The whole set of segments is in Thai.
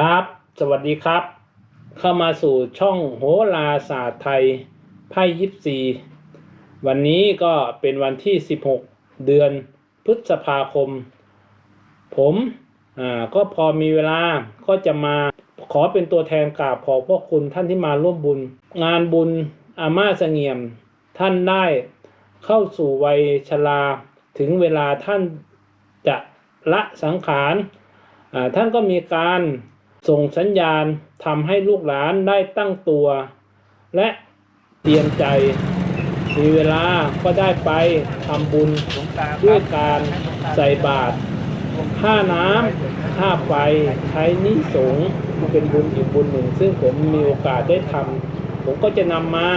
ครับ สวัสดีครับ เข้ามาสู่ช่องโหราศาสตร์ไทยไพ่ยิปซีวันนี้ก็เป็นวันที่ 16 เดือนพฤษภาคม ผมอ่าก็พอมีเวลาก็จะมาขอเป็นตัวแทนกราบขอพระคุณท่านที่มาร่วมบุญ งานบุญอาม่าเสงี่ยม ท่านได้เข้าสู่วัยชราถึงเวลาท่านจะละสังขารท่านก็มีการ ส่งสัญญาณทำให้ลูกหลานได้ตั้งตัว และเตรียมใจ มีเวลาก็ได้ไปทำบุญด้วยการใส่บาตรค่าน้ำค่าไฟใช้นิสงเป็นบุญอีกบุญหนึ่ง ซึ่งผมมีโอกาสได้ทำผมก็จะนำมา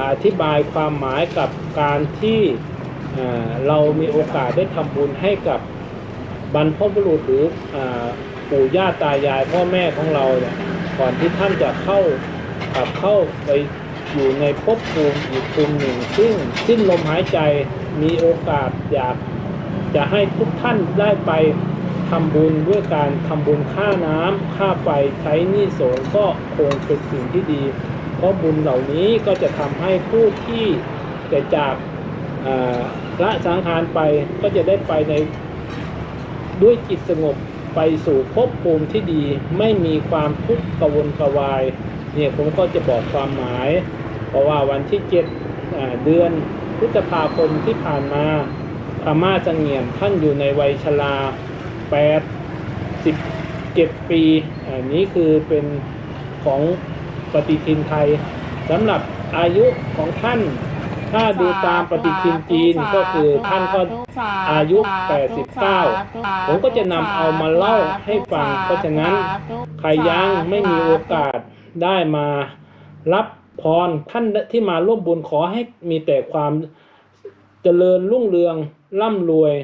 อธิบายความหมายกับการที่เรามีโอกาสได้ทำบุญให้กับบรรพบุรุษหรืออา ปู่ย่าตายายพ่อแม่ของเราเนี่ยก่อนที่ท่านจะเข้ากลับเข้าไปอยู่ในภพภูมิอีกภูมิหนึ่ง ซึ่งสิ้นลมหายใจมีโอกาสอยากจะให้ทุกท่านได้ไปทำบุญด้วยการทำบุญค่าน้ำค่าไฟใช้หนี้สงก็คงเป็นสิ่งที่ดี เพราะบุญเหล่านี้ก็จะทำให้ผู้ที่จะจากละสังขารไปก็จะได้ไปในด้วยจิตสงบ ไปสู่ภพภูมิที่ดีไม่มีความทุกข์กระวนกระวาย เนี่ยผมก็จะบอกความหมาย เพราะว่าวันที่เจ็ดเดือนพฤษภาคมที่ผ่านมาอาม่าจังเงียมท่านอยู่ในวัยชราแปดสิบเจ็ดปีอันนี้คือเป็นของปฏิทินไทยสำหรับอายุของท่าน ถ้าดูตามปฏิทินจีนก็คือท่านก็อายุ 89 ผมก็จะนำเอามาเล่าให้ฟัง เพราะฉะนั้นใครยังไม่มีโอกาสได้มารับพรท่านที่มาร่วมบุญขอให้มีแต่ความเจริญรุ่งเรืองร่ำรวย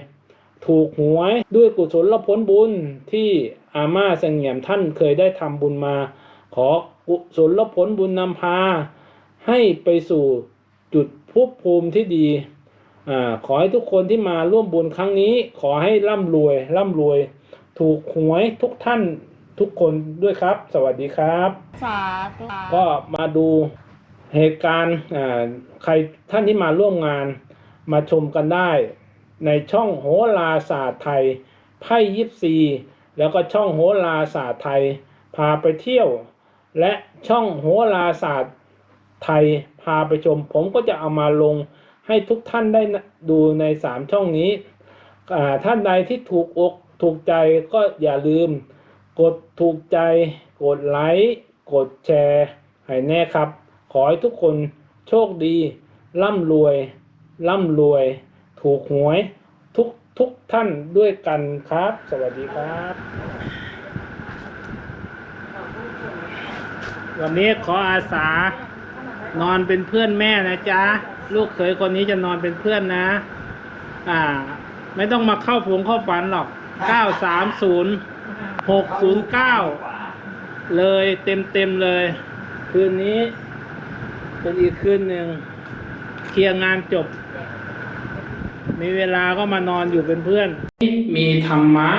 ถูกหวยด้วยกุศลผลบุญที่อาม่าเสงี่ยมท่านเคยได้ทำบุญมา ขอกุศลผลบุญนำพา ให้ไปสู่จุด ภพภูมิที่ดีอ่าขอให้ทุกคนที่มาร่วมบุญครั้งนี้ ขอให้ร่ำรวย ร่ำรวย ถูกหวยทุกท่านทุกคนด้วยครับ สวัสดีครับสาธุก็มาดูเหตุการณ์อ่าใครท่านที่มาร่วมงานมาชมกันได้ ในช่องโหราศาสตร์ไทย ไพ่ยิปซี แล้วก็ช่องโหราศาสตร์ไทย พาไปเที่ยว และช่องโหราศาสตร์ ไทยพาไปชม ผมก็จะเอามาลงให้ทุกท่านได้ดูในสามช่องนี้ ท่านใดที่ถูกอกถูกใจก็อย่าลืม กดถูกใจ กดไลค์กดแชร์ให้แน่ครับ ขอให้ทุกคนโชคดี ร่ำรวย ร่ำรวย ถูกหวยทุกทุกท่านด้วยกันครับ สวัสดีครับ วันนี้ขออาสา นอนเป็นเพื่อนแม่นะจ๊ะลูกเขยคนนี้จะนอนเป็นเพื่อนนะ อ่า ไม่ต้องมาเข้าผงเข้าฝันหรอก930 609เก้าเลยเต็มเต็มเลย คืนนี้ เป็นอีกคืนหนึ่งเคลียร์งานจบ มีเวลาก็มานอนอยู่เป็นเพื่อน มีธรรมะ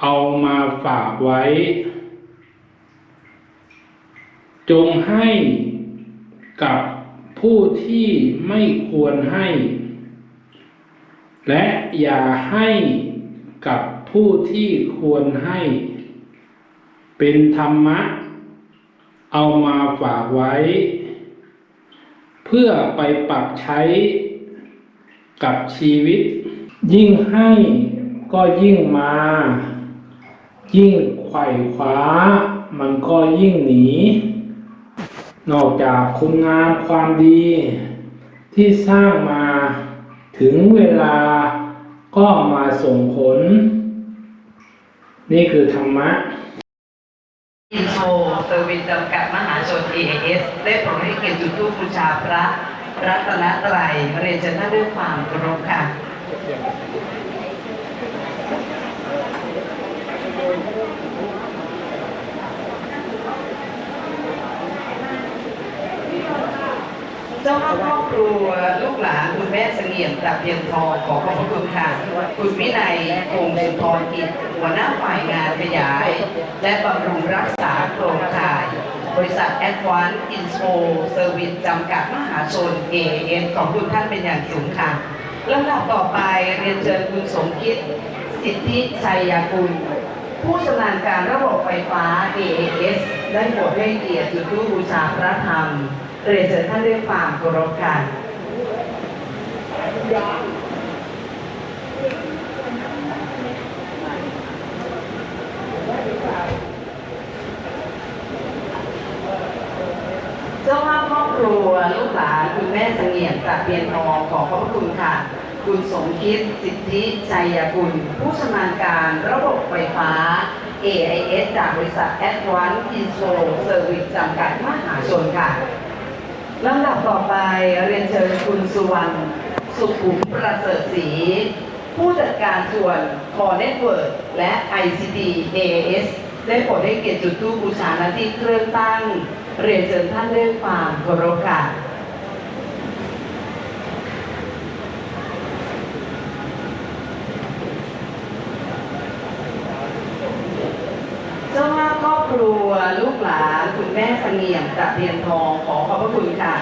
เอามาฝากไว้ จงให้ กับผู้ที่ไม่ควรให้ และอย่าให้กับผู้ที่ควรให้ เป็นธรรมะ เอามาฝากไว้ เพื่อไปปรับใช้กับชีวิต ยิ่งให้ก็ยิ่งมา ยิ่งไขว่คว้า มันก็ยิ่งหนี นอกจากคุณงามความดี ที่สร้างมาถึงเวลาก็มาส่งผล นี่คือธรรมะอินโฟเซอร์วิสจำกัดมหาชน AAS ได้โปรดให้เกียรติจุดธูปบูชาพระรัตนตรัยเรียนเชิญท่านด้วยความเคารพค่ะ จงภาพครอบครัวลูกหลานคุณแม่เสงี่ยมตะเพียงทองขอขอบพระคุณค่ะคุณวินัยคงสุนทรกิจหัวหน้าฝ่ายงานขยาย และบำรุงรักษาโครงข่าย บริษัท Advanced Info Service จำกัดมหาชน AAS ของคุณท่านเป็นอย่างสูงค่ะลำดับต่อไปเรียนเชิญคุณสมคิด สิทธิชัยยากุลผู้ชำนาญการระบบไฟฟ้า AAS ได้โปรดให้เกียรติจุดธูปบูชาพระธรรมเรียนเชิญท่านด้วยความเคารพค่ะเจ้าภาพครอบครัวลูกหลานคุณแม่เสงี่ยมตะเพียนทองขอขอบพระคุณค่ะ คุณสมคิดสิทธิชัยกุลผู้ชำนาญการระบบไฟฟ้า AIS จากบริษัท Advanced Info Service จำกัดมหาชนค่ะลำดับต่อไปเรียนเชิญคุณสุวรรณสุขุมประเสริฐศรีผู้จัดการส่วน Core Network และ ICT AIS ได้โปรดให้เกียรติจุดธูบูชาหน้าที่เครื่องตั้ง เรียนเชิญท่านด้วยความเคารพค่ะ เจ้าภาพครอบครัว ลูกหลานคุณแม่เสงี่ยมตะเพียนทองขอขอบพระคุณค่ะ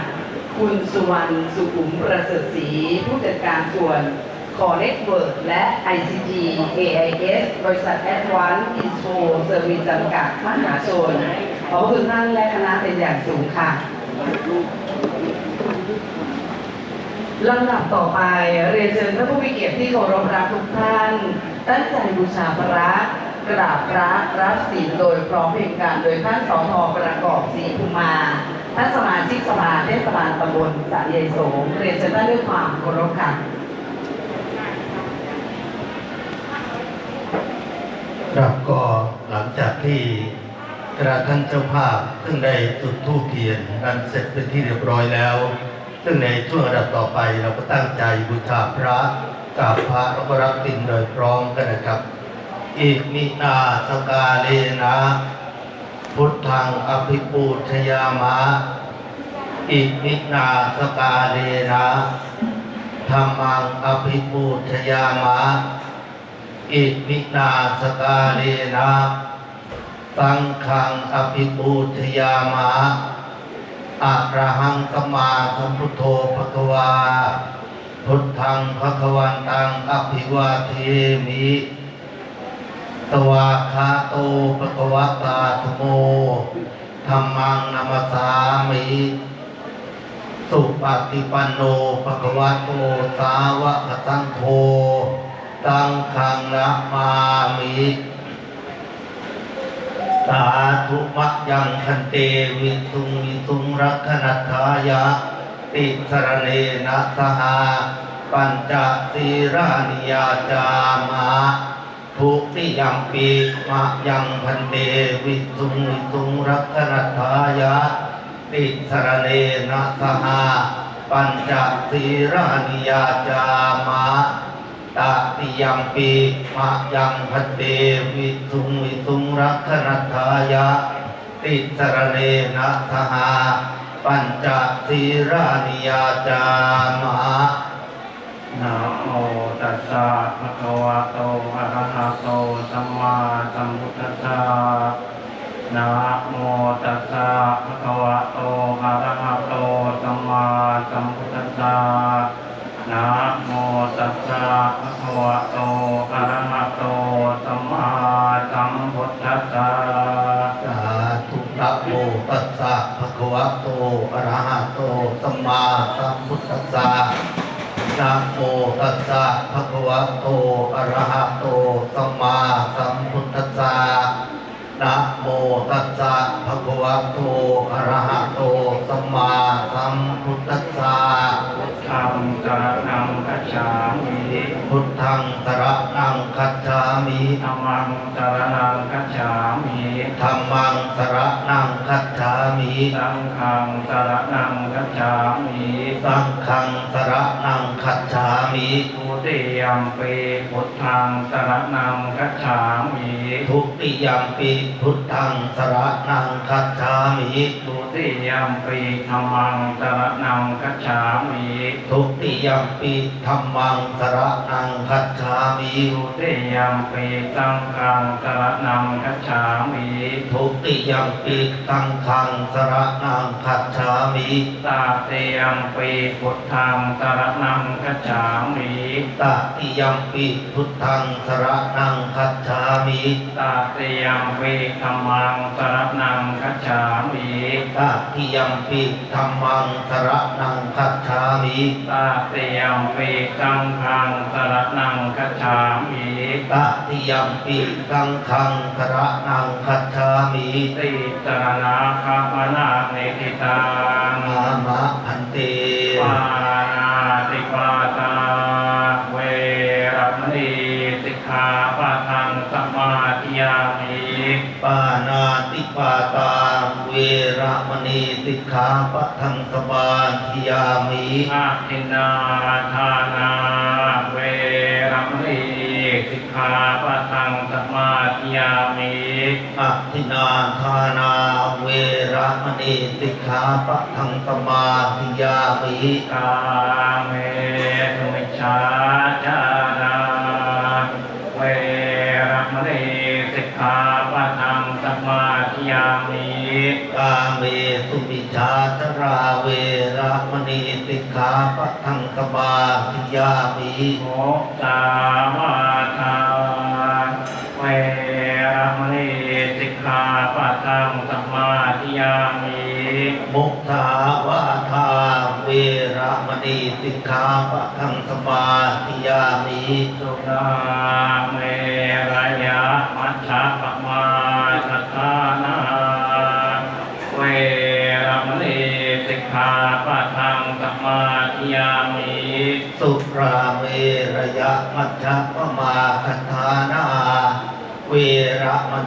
คุณสุวรรณสุขุมประเสริฐศรีผู้จัดการส่วนคอเน็ตเวิร์กและ ICT AIS บริษัท Advanced Info Service จำกัดมหาชน ขอบพระคุณท่านและคณะเป็นอย่างสูงค่ะลำดับต่อไปเรียนเชิญท่านผู้มีเกียรติที่เคารพรักทุกท่าน ตั้งใจบูชาพระ กราบพระรับศีลโดยพร้อมเพรียงกัน โดยท่านสอทอประกอบศรีภูมา ท่านสมาชิกสภาเทศบาลตำบลสะเยโสมเรียนเชิญท่านด้วยความเคารพค่ะครับก็หลังจากที่กระท่านเจ้าภาพซึ่งได้จุดธูปเทียนกันเสร็จเป็นที่เรียบร้อยแล้ว ซึ่งในช่วงระดับต่อไปเราก็ตั้งใจบูชาพระกราบพระแล้วก็รับตินโดยพร้อมกันนะครับ อิมินาสกาเลนะพุทธังอภิปูชยามะ อิมินาสกาเลนะธรรมังอภิปูชยามะ อิมินาสกาเลนะสังฆังอภิปูชยามะอะระหังสัมมาสัมพุทโธภควาพุทธังภควันตังอภิวาเทมิ ตวาคาโตภควตาธโมธรรมังนัมสสามิสุปฏิปันโนภควะโตสาวะกสังโฆตังขังนะมามิสาธุมะยังคันเตวิสุงวิสุงรักขณทายะ ติสรเนนะสหา ปัญจศีรานิยาจามะ ทุติยัมปีมะยังพันเตวิสุงวิสุงรักขณทายะติสรเนนะสหาปัญจศีรานิยาจามะตติยัมปีมะยังพันเตวิสุงวิสุงรักขณทายะติสรเนนะสหาปัญจศีรานิยาจามะ นะโมตัสสะภะคะวะโตอะระหะโตสัมมาสัมพุทธัสสะนะโมตัสสะภะคะวะ โตอะระหะโตสัมมาสัมพุทธัสสะนะโมตัสสะภะคะวะโตอะระหะโตสัมมาสัมพุทธัสสะธัมสรณังคัจฉามิพุทธังสระนังคัจฉามิธัมมังสรณังคัจฉามิธัมมังสระนังคัจฉามิสังฆัง สรณังคัจฉามิทุติยมปิพุทธังสระนังคัจฉามิทุติยมปีธัมมังสรณังคัจฉามิทุติยมปิธัมมังสระนังคัจฉามิทุติยมปีสังฆังสรณังคัจฉามิทุติยมปิสังฆังสระนังคัจฉามิตาเตยมปีพุทธังสรณังคัจฉามิตติยมปิพุทธังสระนังคัจฉามิตาเตยมปีธัมมังสรณังคัจฉามิตติยมปิธัมมังสระนังคัจฉามิตาเตยมปีสังฆังสรณังคัจฉามิตติยมปิสังฆังสระนังคัจฉามิติสรณาคาปนาเนติตัง ปะทังสมาธิยามิอาทินนาทานาเวรมณีสิกขาปะทังสมาธิยามิอะทินาทานาเวระมณีสิกขาปะทังสมาธิยามิกาเม สิกขาปะทังสมาธิยามิโมตาวาทาเวรมณีสิกขาปะทังสมาธิยามิมุทาวาทาเวระมณีสิกขาปะทังสมาธิยามิสุรา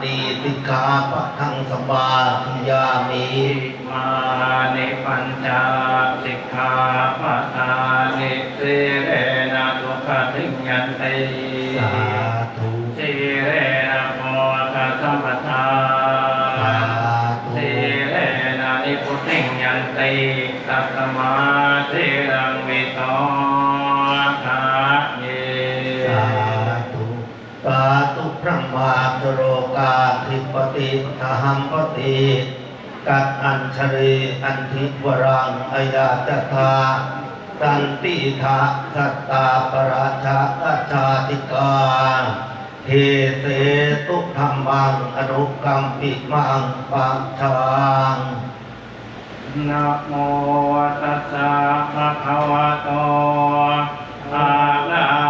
ณีติกาปะทังสบาทิยามี ปติทหัมปติกัดอัญชรีอันทิวรังอายาจธาสันติทะสัตตาปราชากัจจาติกาเทเสตุธรรมังอนุกรรมปิมังปังชางนะโมตัสสะภะคะวะโตอะระหะ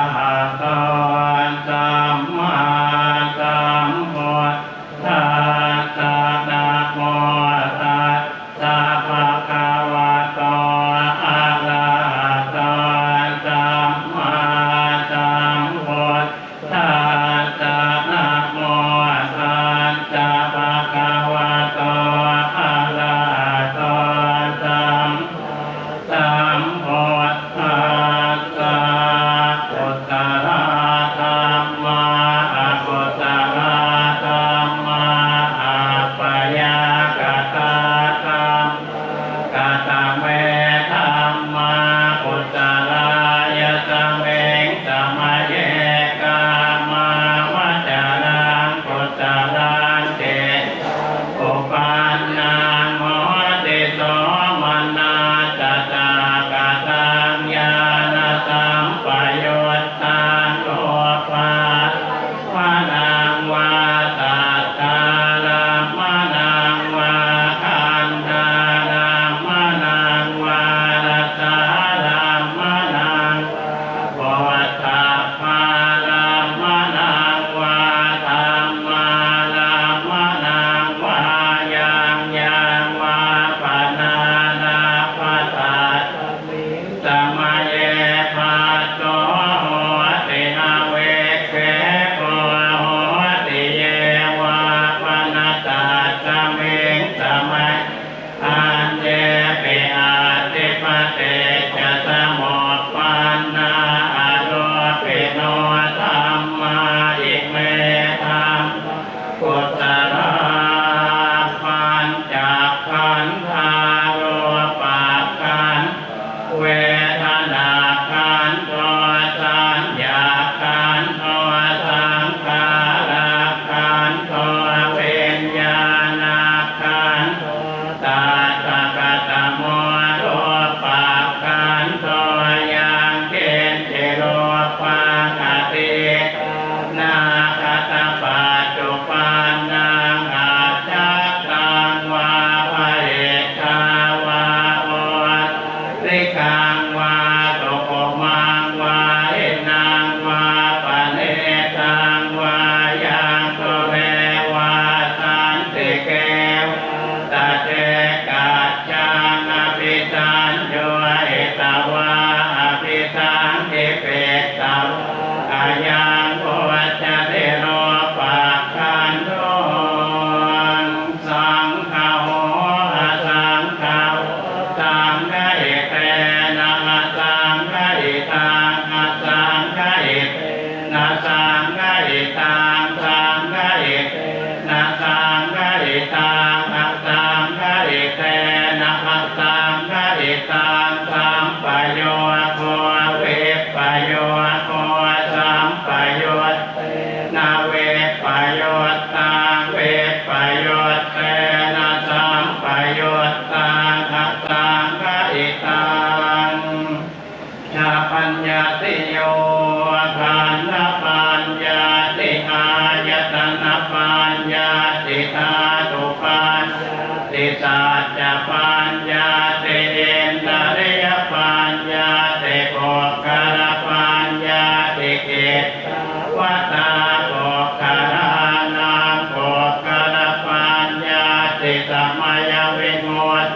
ติตามายาเวงวัต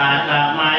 อาตมา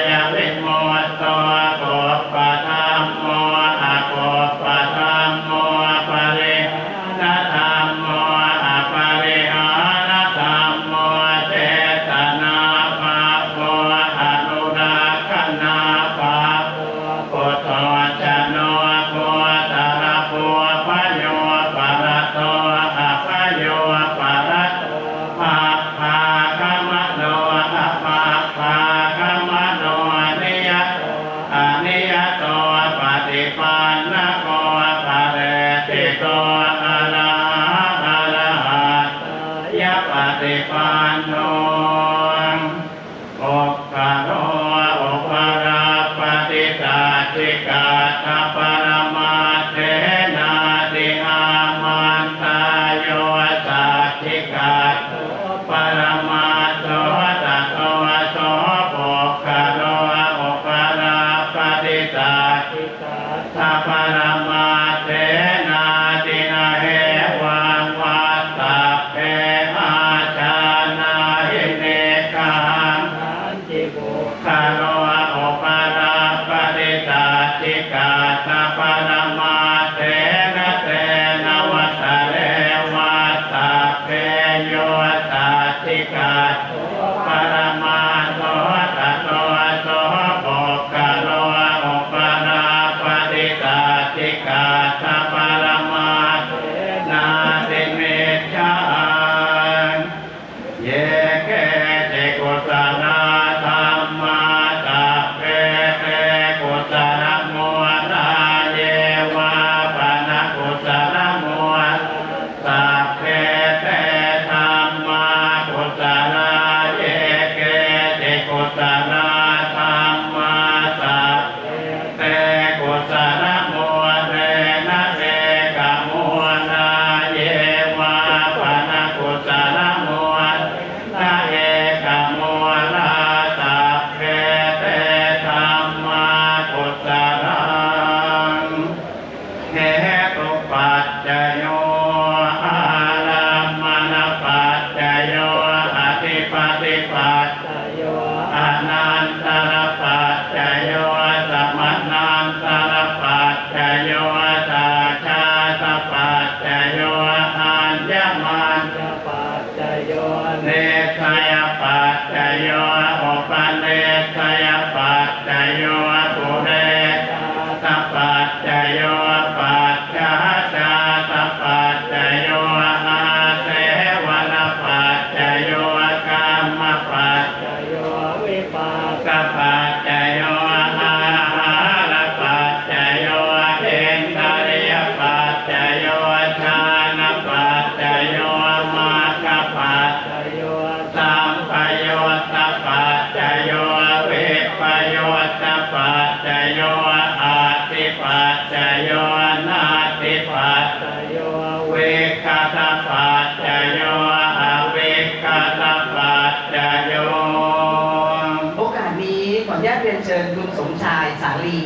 ญาตเรียนเชิญคุณสมชายสาลี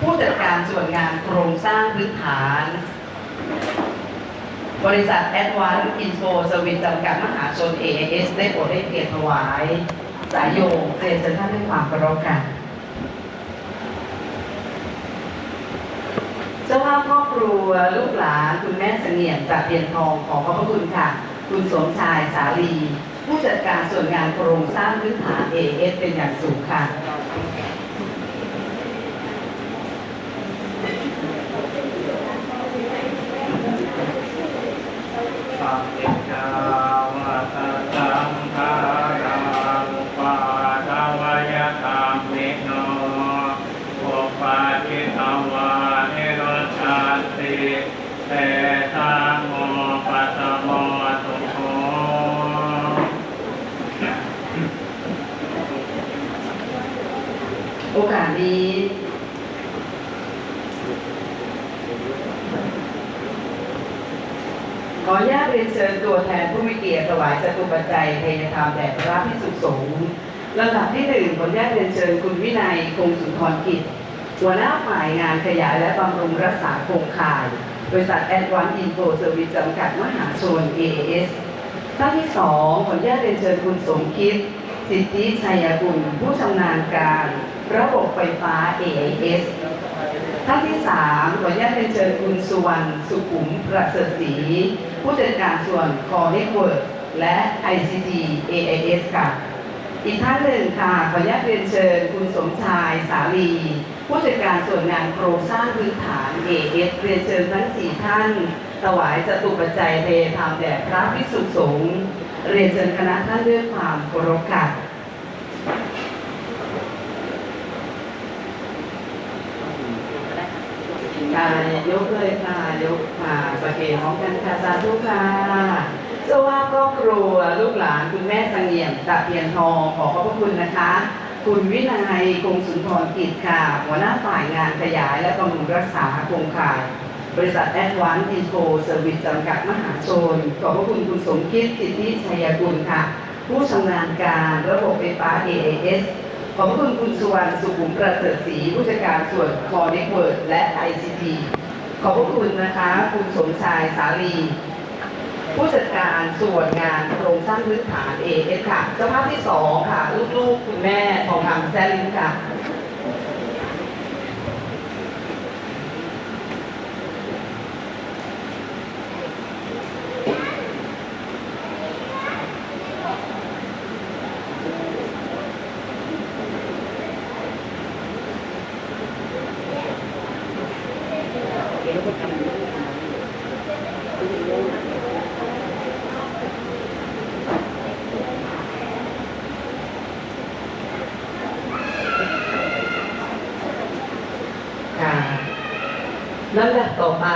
ผู้จัดการส่วนงานโครงสร้างพื้นฐาน บริษัทแอดวานอินโฟสวิตจำกัดมหาชน AIS ได้โปรดให้เกียรติถวาย สายโยงเรียนเชิญท่านด้วยความเคารพค่ะเจ้าภาพครอบครัวลูกหลานคุณแม่เสงี่ยมจากเพียนทองขอขอบพระคุณค่ะ คุณสมชายสาลี ผู้จัดการส่วนงานโครงสร้างพื้นฐาน AS เป็นอย่างสูงค่ะ นี้ ขออนุญาตเรียนเชิญตัวแทนผู้มีเกียรติถวายจตุปัจจัยเทยธรรมแด่พระพิสุสงฆ์ลำดับที่หนึ่งขออนุญาตเรียนเชิญคุณวินัยคงสุนทรกิจ หัวหน้าฝ่ายงานขยายและบำรุงรักษาโครงข่าย บริษัทแอดวานซ์อินโฟเซอร์วิสจำกัดมหาชน AAS ท่านที่สองขออนุญาตเรียนเชิญคุณสมคิด สิทธิชัยกุลผู้ชำนาญการ ระบบไฟฟ้า AIS ท่านที่สามขออนุญาตเรียนเชิญคุณสุวรรณสุขุมประเสริฐศรีผู้จัดการส่วน Core Network และ ICT AIS ค่ะ อีกท่านหนึ่งค่ะ ขออนุญาตเรียนเชิญคุณสมชายสาลี ผู้จัดการส่วนงานโครงสร้างพื้นฐาน AS เรียนเชิญทั้งสี่ท่าน ถวายจตุปัจจัยเทธรรมแด่พระภิกษุสงฆ์เรียนเชิญคณะท่านด้วยความเคารพค่ะ ค่ะยกเลยค่ะ ยกค่ะประเคนพร้อมกันค่ะสาธุค่ะเจ้าว่าครอบครัวลูกหลานคุณแม่สังเงียมตะเพียนทองขอขอบพระคุณนะคะ คุณวินัยคงสุนทรกิจค่ะ หัวหน้าฝ่ายงานขยายและบำรุงรักษาโครงข่าย บริษัทแอดวานซ์อินโฟเซอร์วิสจำกัดมหาชน ขอบพระคุณคุณสมคิดสิทธิชัยกุลค่ะ ผู้ชำนาญการระบบไฟฟ้า AAS ขอบคุณคุณสุวรรณสุขุมประเสริฐศรีผู้จัดการส่วนคอเน็กเวิร์ดและ ICT ขอบพระคุณนะคะคุณสมชายสาลี ผู้จัดการส่วนงานโครงสร้างพื้นฐานเอเอสค่ะเจ้าภาพที่สองค่ะ ลูกๆ คุณแม่ทองคำแซลินค่ะลำดับต่อไป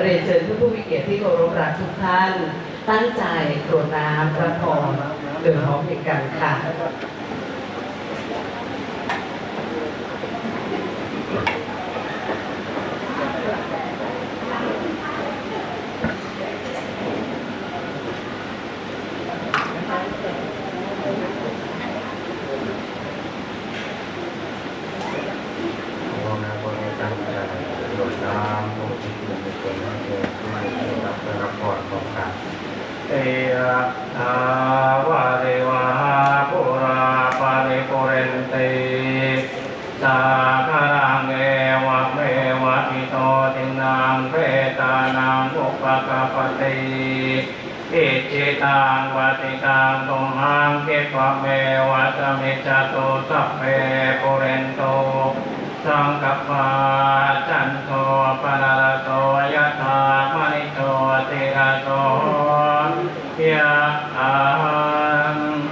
เรียนเชิญผู้ผู้มีเกียรติที่เคารพรักทุกท่าน ตั้งใจกรวดน้ำพระพรเดินพร้อมเพรียงกันค่ะ โอนะโมตัสสะโยน้ำโมทิเป็นเป็นให้เกิดขึ้นให้รับรับพรของกันเอระทาวาเรวาปุราปาริปุเรนติสาคารังเอวะเมวะอิโตตินังเพตานังอุปกปปติอิจิตังวัติตังตุมหังเกปะเมวะสมิจจตุสัพเพปุเรนโต สังกัปปะจันโทปนารโตยะธามณิโตติระโตยะอัง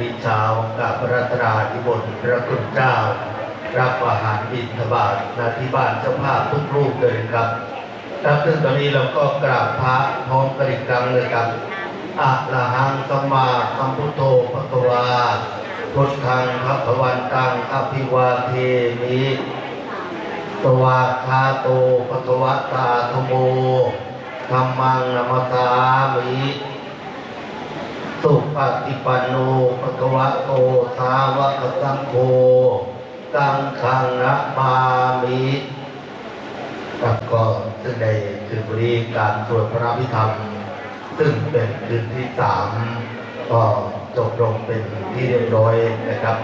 นี้เช้ากับพระรัตนาธิบนพระคุณเจ้า รับอาหารบิณฑบาตนาที่บ้านเจ้าภาพทุกรูปเลยครับครับซึ่งตอนนี้เราก็กราบพระพร้อมกันอีกครั้งเลยครับอะระหังสัมมาสัมพุทโธภะคะวาพุทธังภะคะวันตังอภิวาเทมิสวาคาโตภะคะวตาธโมธัมมังนัมสสามิ สุปฏิปันโนปะกวะโตสาวกสังโฆกังขังนะมามิครับก็ซึ่งในคืนวันนี้การสวดพระพิธรรม ซึ่งเป็นคืนที่สามก็จบลงเป็นที่เรียบร้อยนะครับ